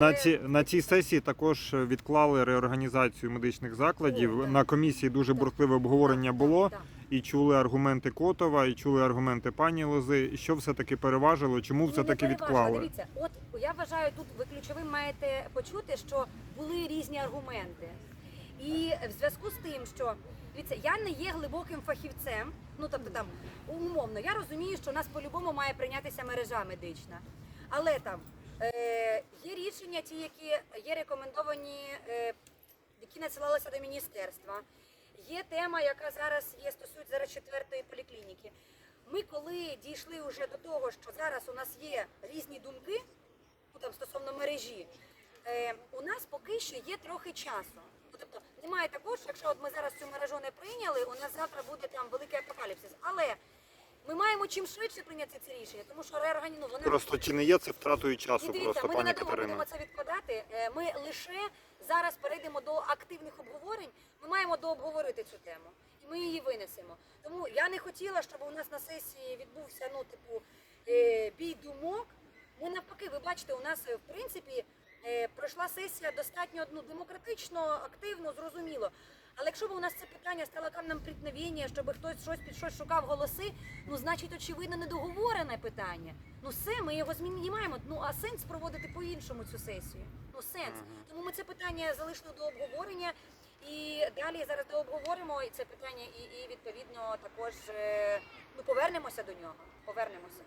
На ці на цій сесії також відклали реорганізацію медичних закладів. На комісії дуже бурхливе обговорення було. І чули аргументи Котова, і чули аргументи пані Лози. Що все таки переважило? Чому Ну, все таки відклали? Дивіться, от я вважаю, тут ви ключовим маєте почути, що були різні аргументи. І в зв'язку з тим, що дивіться, я не є глибоким фахівцем. Ну тобто там умовно, я розумію, що у нас по-любому має прийнятися мережа медична. Але там е, є рішення, ті, які є рекомендовані, е, які надсилалися до міністерства. Є тема, яка зараз є стосується зараз четвертої поліклініки. Ми коли дійшли вже до того, що зараз у нас є різні думки, ну там стосовно мережі, е, у нас поки що є трохи часу. Ну, Тобто немає такого, що якщо от ми зараз цю мережу не прийняли, у нас завтра буде там. Але ми маємо чим швидше прийняти це рішення, тому що реоргані... ну, вона Просто чи не є це втратою часу? і дивіться, Просто ми пані надовго Катерина. будемо це відкладати. Е, Ми лише зараз перейдемо до активних обговорень. Ми маємо дообговорити цю тему, і ми її винесемо. Тому я не хотіла, щоб у нас на сесії відбувся ну, типу, е, бій думок. Ми навпаки, ви бачите, у нас е, в принципі е, пройшла сесія достатньо ну, демократично, активно, зрозуміло. Але якщо б у нас це питання стало камнем приткновення, щоб хтось щось під щось шукав голоси, ну значить, очевидно, недоговорене питання. Ну все, ми його змінюємо. Ну а сенс проводити по-іншому цю сесію. Ну сенс. Тому ми це питання залишили до обговорення. І далі зараз дообговоримо і це питання, і, і відповідно також ну, повернемося до нього. Повернемося.